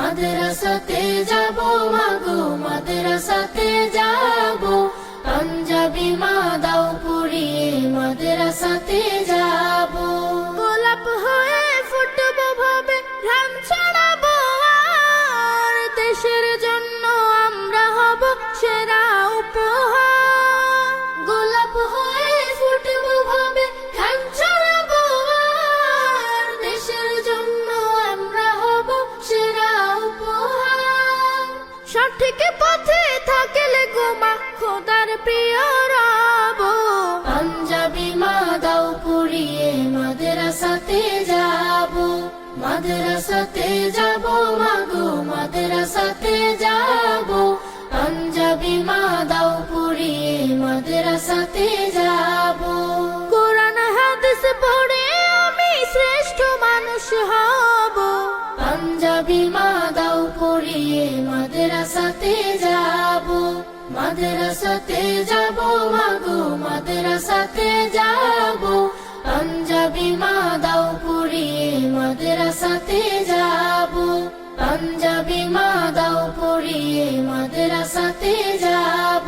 মাদ্রাসাতে যাব মাগো মাদ্রাসাতে যাব। সঠিক পথে থাকলে গোমা খোদার প্রিয় রব। পাঞ্জাবি মা দাও পুড়িয়ে, মাদ্রাসাতে যাব। মাদ্রাসাতে যাব মাগো মাদ্রাসাতে যাব। পাঞ্জাবি মা দাও পুড়িয়ে, মাদ্রাসাতে যাব। মাদ্রাসাতে যাব, মাগো, মাদ্রাসাতে যাব। পাঞ্জাবি মা দাও পড়িয়ে মাদ্রাসাতে যাব। পাঞ্জাবি মা দাও পড়িয়ে মাদ্রাসাতে যাব।